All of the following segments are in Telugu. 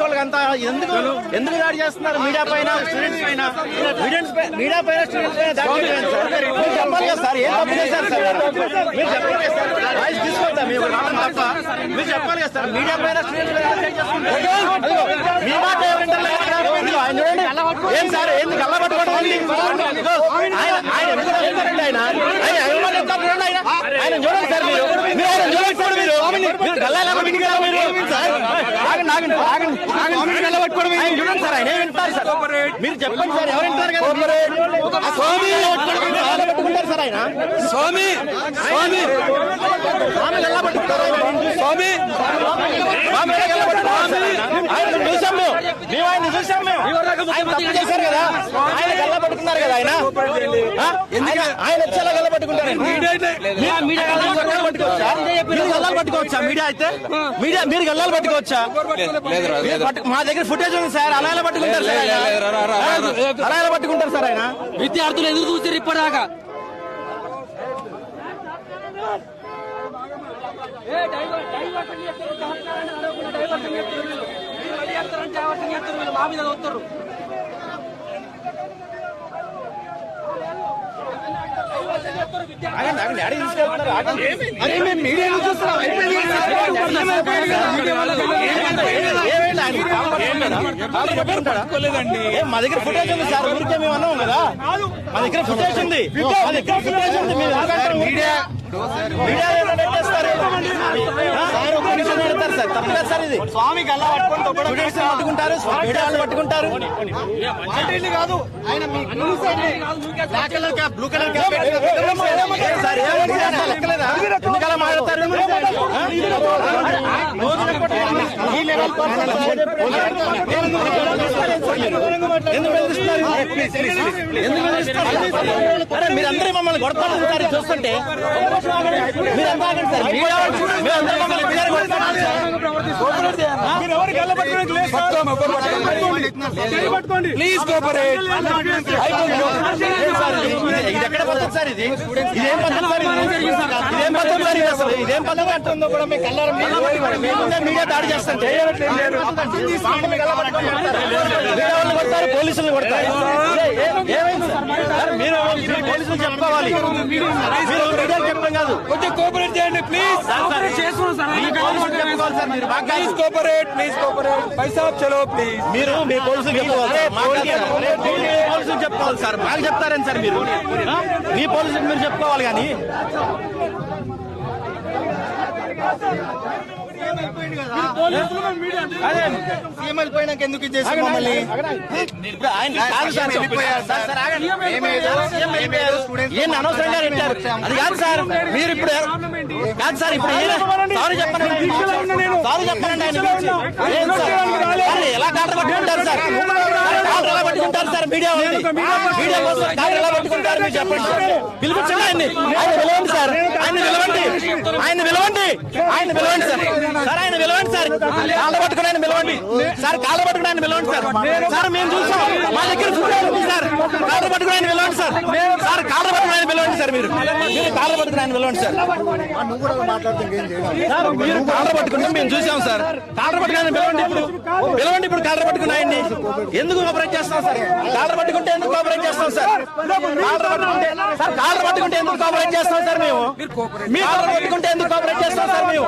పోలీసు వాళ్ళకి అంతా ఎందుకు ఎందుకు దాడి చేస్తున్నారు? మీడియా పైన స్టూడెంట్స్ పైన. స్టూడెంట్స్ మీడియా పైన స్టూడెంట్స్ పైన దాడి చేయలేదు సార్ మీరు చెప్పాలి కదా సార్ ఏం తప్పు చేశారు సార్? మీరు చెప్పాలి కదా సార్. వాయిస్ తీసుకోవద్దా మీరు తప్ప. మీరు చెప్పాలి కదా సార్ మీడియా పైన స్టూడెంట్స్ పైన మీ మాట ఎవరింటారు ఆయన చూడండి. ఏం సార్ ఎందుకు గల్ల పట్టుకోవడం ఆయన ఆయన ఎందుకు వస్తున్నారండి ఆయన? ఆయన ఎవరు చెప్తారు ఆయన? ఆయన చూడండి సార్ మీరు. మీరు ఆయన చూడండి సార్ మీరు. మీరు గల్ల మీరు? ఆగండి ఆగండి ఆగండి ఆగండి. గల్ల పట్టుకోవడం ఆయన చూడండి సార్ ఆయన ఏం వింటారు సార్ మీరు చెప్పండి సార్ ఎవరు వింటారు కదా? స్వామి గల్ల పట్టుకుంటారు సార్ ఆయన. స్వామి స్వామి. స్వామి ఆయన స్వామి. స్వామి ఆయన చూసాం మేము చూసాం తప్పు చేశారు కదా. ఆయన గల్ల పట్టుకున్నారు కదా ఆయన? ఆయన- వచ్చేలా గల్ల పట్టుకుంటారు మీడియా గల్లాలు పట్టుకోవచ్చా? మీరు గల్లాలు పట్టుకోవచ్చా? మీడియా అయితే? మీడియా మీరు గల్లాలు పట్టుకోవచ్చా? మా దగ్గర ఫుటేజ్ ఉంది సార్. అలా ఎలా పట్టుకుంటారు సార్. అలా ఎలా పట్టుకుంటారు సార్ ఆయన. విద్యార్థులు ఎదురు చూస్తారు. ఇప్పటిదాకా ఆగండి, ఆడికి తీసుకెళ్తున్నారు, ఆగండి. అరే మేము మీడియాలో చూస్తున్నాం అయిపోయింది కదా సార్. ఏమైంది ఆయన కాలు పట్టుకుంటాడా? కాలు పట్టుకుంటాడా? ఏ, మా దగ్గర ఫుటేజ్ ఉంది సార్ ఊరికే మేము అన్నాం కదా మా దగ్గర ఫుటేజ్ ఉంది మా దగ్గర ఫుటేజ్ ఉంది మీడియా సార్ ఒక నిమిషం పెడతారు సార్. తప్పు కదా సార్ ఇది. స్వామికి అలా పట్టుకుంటారు పట్టుకుంటారు. మీడియా వాళ్ళు పట్టుకుంటారు కాదు. ఆయన black colour cap blue colour cap sir ఏమైంది సార్? అసలు లెక్కలేదా? ఎందుకు అలా మాట్లాడతారు అరే మీరందరూ మమ్మల్ని కొడతారు సార్ చూస్తుంటే. మీరంతా సార్. మీరందరూ మమ్మల్ని కొడతారు? ప్లీజ్ కోఆపరేట్ ఏం సార్ ఇది? ఇది- ఇది ఎక్కడ పద్ధతి సార్ ఇది? ఇదేం పద్ధతి సార్ ఇది? పద్ధతి సార్ ఇది అసలు? ఇదేం పద్ధతి అంటుందో కూడా మీకు కళ్ళారు మేముందే మీడియా దాడి కొడతారు పోలీసులు కొడతారు. ఏమైంది మీరు పోలీసులు చెప్పుకోవాలి చెప్పడం కాదు. కొంచెం కోఆపరేట్ చేయండి ప్లీజ్ పోలీసులు మీరు మాకు కాదు. ప్లీజ్ కోఆపరేట్ ప్లీజ్ కోఆపరేట్ పైసా చలో ప్లీజ్ మీరు మీ పోలీసులు చెప్పుకోవాలి పోలీసులు చెప్పుకోవాలి సార్. మాకు చెప్తారని సార్ మీరు? మీ పోలీసులకు మీరు చెప్పుకోవాలి కానీ. సీఎం వెళ్ళిపోయినాక ఎందుకు ఇది చేసి మమ్మల్ని? అనవసరంగా అది కాదు సార్ మీరు ఇప్పుడు కాదు సార్ ఇప్పుడు సారీ చెప్పండి సారీ చెప్పండి ఆయన ఎలా కాటర్ పట్టుకుంటారు సార్? కాటర్ ఎలా పట్టుకుంటారు సార్? మీడియా మీడియా కోసం కాటర్ ఎలా పట్టుకుంటారు? మీరు చెప్పండి. సార్ పిలిపించండి ఆయన్ని. ఆయన పిలవండి సార్. ఆయన పిలవండి ఆయన పిలవండి ఆయన పిలవండి సార్. సార్ ఆయన పిలవండి సార్. కాళ్ళ పట్టుకుని ఆయన పిలవండి సార్ కాళ్ళ పట్టుకుని ఆయన పిలవండి సార్. సార్ మేము చూసాం. మా దగ్గర ఉంది సార్. కాళ్ళ పట్టుకుని ఆయన పిలవండి సార్. సార్ కాళ్ళ పట్టుకుని ఆయన పిలవండి సార్ మీరు. మీరు కాళ్ళ పట్టుకుని ఆయన పిలవండి సార్. నువ్వు కూడా మాట్లాడితే ఏం చేయాలి సార్ మీరు కాళ్ళ పట్టుకుంటే మేము చూసాం సార్. కాళ్ళ పట్టుకుని పిలవండి ఇప్పుడు. పిలవండి ఇప్పుడు కాళ్ళ పట్టుకుని ఆయన్ని. ఎందుకు కోఆపరేట్ చేస్తాం సార్? కాళ్ళ పట్టుకుంటే ఎందుకు కోఆపరేట్ చేస్తాం సార్? కాళ్ళ పట్టుకుంటే సార్ కాళ్ళ పట్టుకుంటే ఎందుకు కోఆపరేట్ చేస్తాం సార్ మేము? మీ కాళ్ళ పట్టుకుంటే ఎందుకు కోఆపరేట్ చేస్తాం సార్ మేము?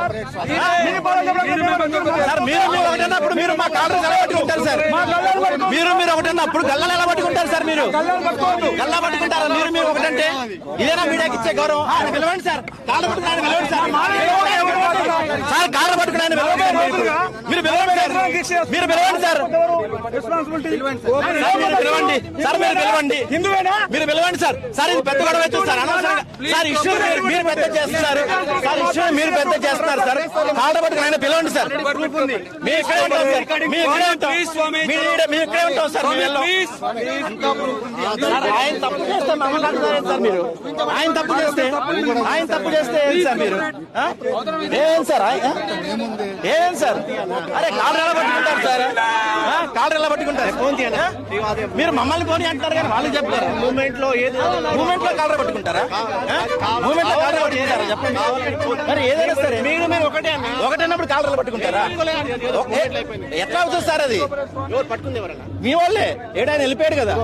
సార్ మీరు మీరు ఒకటన్నప్పుడు మీరు మా కాళ్ళు ఎలా పట్టుకుంటారు సార్. మీరు మీరు ఒకటన్నప్పుడు గల్లలు ఎలా పట్టుకుంటారు సార్ మీరు? గల్లా పట్టుకుంటారా? మీరు మీరు ఒకటంటే ఇదేనా మీడియాకి ఇచ్చే గౌరవం? ఆయన పిలవండి సార్. కాళ్ళ పట్టుకుని ఆయన సార్. సార్ కాళ్ళ పట్టుకుని ఆయన పిలవండి. సార్ మీరు. పిలవండి సార్. మీరు పిలవండి సార్. మీరు పిలవండి. సార్ మీరు పిలవండి. మీరు పిలవండి సార్. సార్ ఇది పెద్ద గొడవ సార్ అనవసరంగా. సార్ ఇష్యూ మీరు మీరు పెద్ద చేస్తున్నారు సార్ ఇష్యూ మీరు పెద్ద చేస్తున్నారు సార్. కాళ్ళ పట్టుకుని ఆయన పిలవండి సార్. మీ ఇక్కడే ఉంటాం సార్. మీ ఇక్కడే ఉంటాం. మీ ఇక్కడే ఉంటాం సార్ మీ ఆయన తప్పు చేస్తే మమ్మల్ని సార్ మీరు? ఆయన తప్పు చేస్తే ఆయన తప్పు చేస్తే ఏం సార్ మీరు? ఏం సార్? ఏం సార్? అరే కాళ్ళు ఎలా ఎలా పట్టుకుంటారు సార్? కాలర్ ఎలా పట్టుకుంటారు? ఫోన్ మీరు మమ్మల్ని పోనీ అంటారు కానీ వాళ్ళకి చెప్తారు మూమెంట్లో ఏది మూమెంట్లో కాలర్ పట్టుకుంటారా? మూమెంట్లో కాలర్ పట్టుకుంటారా? చెప్పండి. మరి ఏదైనా సరే మీరు మీరు ఒకటే ఒకటన్నప్పుడు కాలర్ పట్టుకుంటారా? ఎట్లా అవుతుంది సార్ అది? పట్టుకుంది ఎవరన్నా? మీ వాళ్ళే. ఏడాయన వెళ్ళిపోయాడు కదా.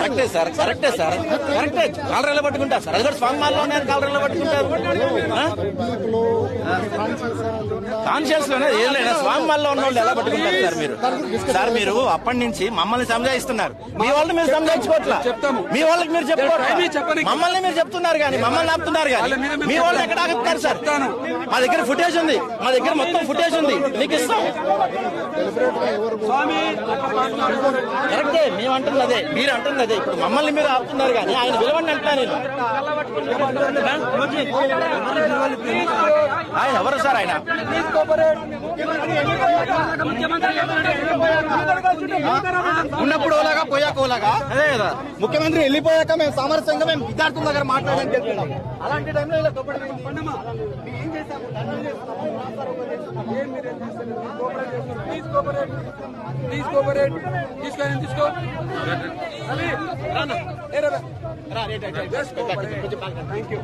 కరెక్టే సార్ కరెక్టే సార్. కరెక్టే కాలర్ ఎలా పట్టుకుంటారు సార్. అది కూడా స్వామి మాల్లో ఉన్నారు కాలర్ ఎలా పట్టుకుంటారు కాన్షియస్లోనే ఏం లేదా. స్వామి మాల్లో ఉన్న వాళ్ళు ఎలా పట్టుకుంటారు సార్ మీరు? సార్ మీరు అప్పటి నుంచి మమ్మల్ని సంజాయిస్తున్నారు. మీ వాళ్ళని మీరు సంజాయించుకోవట్లా? చెప్తాము. మీ వాళ్ళకి మీరు. చెప్పుకోవట్లా? మమ్మల్ని మీరు చెప్తున్నారు కానీ మమ్మల్ని ఆపుతున్నారు కానీ వాళ్ళ మీ వాళ్ళు ఎక్కడ ఆగుతున్నారు సార్. మా దగ్గర ఫుటేజ్ ఉంది. మా దగ్గర మొత్తం ఫుటేజ్ ఉంది. మీకు ఇస్తాం. కరెక్టే మేము అంటున్నది అదే మీరు అంటున్నది అదే. ఇప్పుడు మమ్మల్ని మీరు ఆపుతున్నారు కానీ ఆయన విలువండి అంటున్నా నేను. ఆయన ఎవరు సార్ ఆయన? ఉన్నప్పుడు ఓలాగా పోయాక ఓలాగా? అదే కదా. ముఖ్యమంత్రి వెళ్ళిపోయాక మేము సామరస్యంగా మేము విద్యార్థుల దగ్గర మాట్లాడడానికి వెళ్తున్నాం అలాంటి టైంలో ఇలా ప్లీజ్ కోఆపరేట్ ప్లీజ్ కోఆపరేట్ తీసుకో నేను తీసుకో రవి, రానా. ఏ Ravi. Just cooperate. Thank you